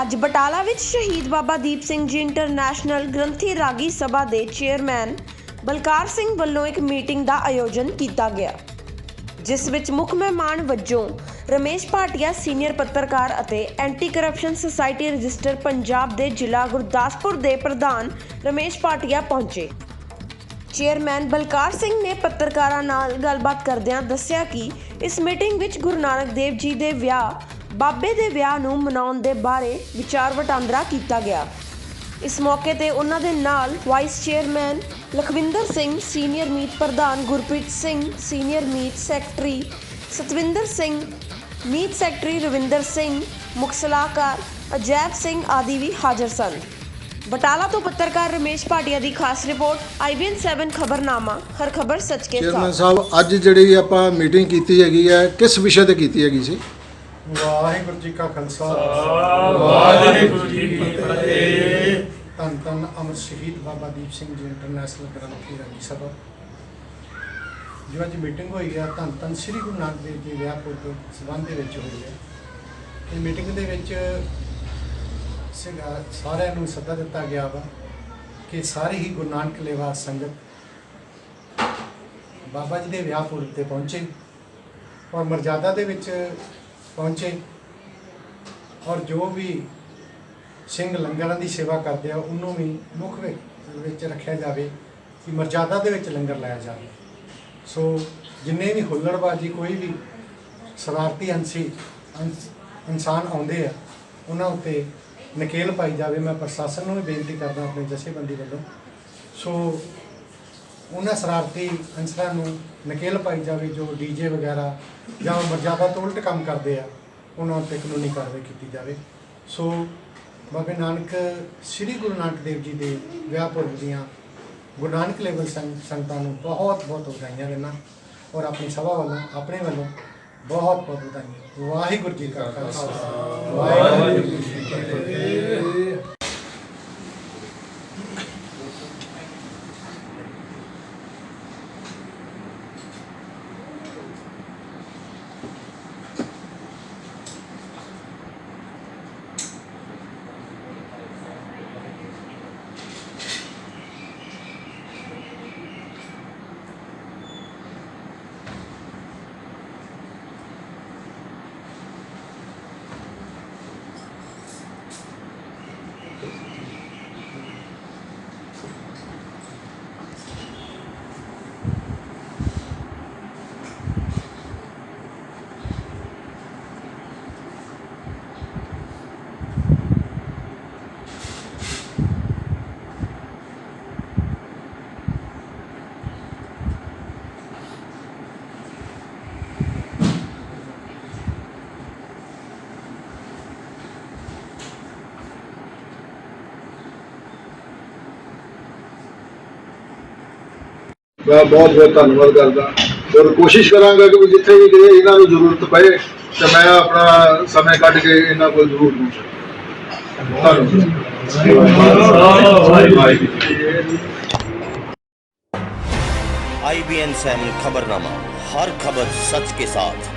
ਅੱਜ ਬਟਾਲਾ ਵਿੱਚ ਸ਼ਹੀਦ ਬਾਬਾ ਦੀਪ ਸਿੰਘ ਜੀ ਇੰਟਰਨੈਸ਼ਨਲ ਗ੍ਰੰਥੀ ਰਾਗੀ ਸਭਾ ਦੇ ਚੇਅਰਮੈਨ ਬਲਕਾਰ ਸਿੰਘ ਵੱਲੋਂ ਇੱਕ ਮੀਟਿੰਗ ਦਾ ਆਯੋਜਨ ਕੀਤਾ ਗਿਆ, ਜਿਸ ਵਿੱਚ ਮੁੱਖ ਮਹਿਮਾਨ ਵਜੋਂ ਰਮੇਸ਼ ਭਾਟੀਆ ਸੀਨੀਅਰ ਪੱਤਰਕਾਰ ਅਤੇ anti corruption society register Punjab ਦੇ ਜ਼ਿਲ੍ਹਾ ਗੁਰਦਾਸਪੁਰ ਦੇ ਪ੍ਰਧਾਨ ਰਮੇਸ਼ ਭਾਟੀਆ ਪਹੁੰਚੇ। ਚੇਅਰਮੈਨ ਬਲਕਾਰ ਸਿੰਘ ਨੇ ਪੱਤਰਕਾਰਾਂ ਨਾਲ ਗੱਲਬਾਤ ਕਰਦਿਆਂ ਦੱਸਿਆ ਕਿ ਇਸ ਮੀਟਿੰਗ ਵਿੱਚ ਗੁਰੂ ਨਾਨਕ ਦੇਵ ਜੀ ਦੇ ਵਿਆਹ ਬਾਬੇ ਦੇ ਵਿਆਹ ਨੂੰ ਮਨਾਉਣ ਦੇ ਬਾਰੇ ਵਿਚਾਰ ਵਟਾਂਦਰਾ ਕੀਤਾ ਗਿਆ। ਇਸ ਮੌਕੇ ਤੇ ਉਹਨਾਂ ਦੇ ਨਾਲ vice chairman Lakhwinder Singh senior ਮੀਤ ਪ੍ਰਧਾਨ ਗੁਰਪ੍ਰੀਤ ਸਿੰਘ ਸੀਨੀਅਰ ਮੀਤ ਸੈਕਟਰੀ ਸਤਵਿੰਦਰ ਸਿੰਘ ਮੀਤ ਸੈਕਟਰੀ ਰਵਿੰਦਰ ਸਿੰਘ ਮੁੱਖ ਸਲਾਹਕਾਰ ਅਜੈਬ ਸਿੰਘ ਆਦਿ ਵੀ ਹਾਜ਼ਰ ਸਨ। ਬਟਾਲਾ ਤੋਂ ਪੱਤਰਕਾਰ ਰਮੇਸ਼ ਭਾਟੀਆ ਦੀ ਖਾਸ ਰਿਪੋਰਟ ਆਈਬੀਐਨ 7 ਖਬਰਨਾਮਾ ਹਰ ਖਬਰ ਸੱਚ ਕੇ ਚੇਅਰਮੈਨ ਸਾਹਿਬ ਅੱਜ ਜਿਹੜੀ ਆਪਾਂ ਮੀਟਿੰਗ ਕੀਤੀ ਹੈਗੀ ਹੈ ਕਿਸ ਵਿਸ਼ੇ ਤੇ ਕੀਤੀ ਹੈਗੀ ਸੀ? ਵਾਹਿਗੁਰੂ ਜੀ ਕਾ ਖਾਲਸਾ। ਵਾਹਿਗੁਰੂ ਜੀ ਕੀ ਫਤਿਹ। ਧੰਨ ਧੰਨ ਅਮਰ ਸ਼ਹੀਦ ਬਾਬਾ ਦੀਪ ਸਿੰਘ ਜੀ ਇੰਟਰਨੈਸ਼ਨਲ ਗ੍ਰੰਥੀ ਰਾਗੀ ਸਭਾ। ਜੋ ਅੱਜ ਮੀਟਿੰਗ ਹੋਈ ਹੈ ਧੰਨ ਧੰਨ ਸ੍ਰੀ ਗੁਰੂ ਨਾਨਕ ਦੇਵ ਜੀ ਵਿਆਹ ਪੁਰਬ ਸਬੰਧ ਦੇ ਵਿੱਚ ਹੋਈ ਹੈ ਇਹ ਮੀਟਿੰਗ ਦੇ ਵਿੱਚ ਸਾਰਿਆਂ ਨੂੰ ਸੱਦਾ ਦਿੱਤਾ ਗਿਆ ਵਾ ਕਿ ਸਾਰੇ ਹੀ ਗੁਰੂ ਨਾਨਕ ਲੇਵਾ ਸੰਗਤ ਬਾਬਾ ਜੀ ਦੇ ਵਿਆਹ ਪੁਰਬ ਤੇ ਪਹੁੰਚੇ ਔਰ ਮਰਜ਼ਾਦਾ ਦੇ ਵਿੱਚ ਪਹੁੰਚੇ। ਔਰ ਜੋ ਵੀ ਸਿੰਘ ਲੰਗਰਾਂ ਦੀ ਸੇਵਾ ਕਰਦੇ ਆ, ਉਹਨੂੰ ਵੀ ਮੁੱਖ ਵਿੱਚ ਰੱਖਿਆ ਜਾਵੇ ਕਿ ਮਰਜ਼ਾਦਾ ਦੇ ਵਿੱਚ ਲੰਗਰ ਲਾਇਆ ਜਾਵੇ। ਸੋ ਜਿੰਨੇ ਵੀ ਹੁੱਲੜਬਾਜੀ ਕੋਈ ਵੀ ਸ਼ਰਾਰਤੀ ਅੰਸੀ ਇਨਸਾਨ ਆਉਂਦੇ ਆ, ਉਹਨਾਂ ਉੱਤੇ ਨਕੇਲ ਪਾਈ ਜਾਵੇ। ਮੈਂ ਪ੍ਰਸ਼ਾਸਨ ਨੂੰ ਵੀ ਬੇਨਤੀ ਕਰਦਾ, ਆਪਣੇ ਜਥੇਬੰਦੀ ਵੱਲੋਂ। ਸੋ ਉਹਨਾਂ ਸ਼ਰਾਰਤੀ ਅੰਸਰਾਂ ਨੂੰ ਨਕੇਲ ਪਾਈ ਜਾਵੇ ਜੋ ਡੀਜੇ ਵਗੈਰਾ ਜਾਂ ਮਰਜ਼ਾਦਾ ਤੋਂ ਉਲਟ ਕੰਮ ਕਰਦੇ ਆ, ਉਹਨਾਂ ਉੱਤੇ ਕਾਨੂੰਨੀ ਕਾਰਵਾਈ ਕੀਤੀ ਜਾਵੇ। ਸੋ ਬਾਬੇ ਨਾਨਕ, ਸ੍ਰੀ ਗੁਰੂ ਨਾਨਕ ਦੇਵ ਜੀ ਦੇ ਵਿਆਹ ਪੁਰਬ ਦੀਆਂ ਗੁਰੂ ਨਾਨਕ ਲੇਵਲ ਸੰਗ- ਸੰਗਤਾਂ ਨੂੰ ਬਹੁਤ ਬਹੁਤ ਵਧਾਈਆਂ ਦੇਣਾ ਔਰ ਆਪਣੀ ਸਭਾ ਵੱਲੋਂ, ਆਪਣੇ ਵੱਲੋਂ ਬਹੁਤ ਬਹੁਤ ਵਧਾਈਆਂ। ਵਾਹਿਗੁਰੂ ਜੀ ਕਾ ਖਾਲਸਾ। ਵਾਹਿਗੁਰੂ ਜੀ ਕੀ ਫਤਿਹ। ਮੈਂ ਬਹੁਤ ਬਹੁਤ ਧੰਨਵਾਦ ਕਰਦਾ ਔਰ ਕੋਸ਼ਿਸ਼ ਕਰਾਂਗਾ ਕਿ ਜਿੱਥੇ ਵੀ ਕਿਤੇ ਇਹਨਾਂ ਨੂੰ ਜ਼ਰੂਰਤ ਪਏ ਤੇ ਮੈਂ ਆਪਣਾ ਸਮੇਂ ਕੱਢ ਕੇ ਇਹਨਾਂ ਕੋਲ ਜ਼ਰੂਰ ਪਹੁੰਚਾਂ ਧੰਨਵਾਦ आई बी एन सेवन खबरनामा हर खबर सच के साथ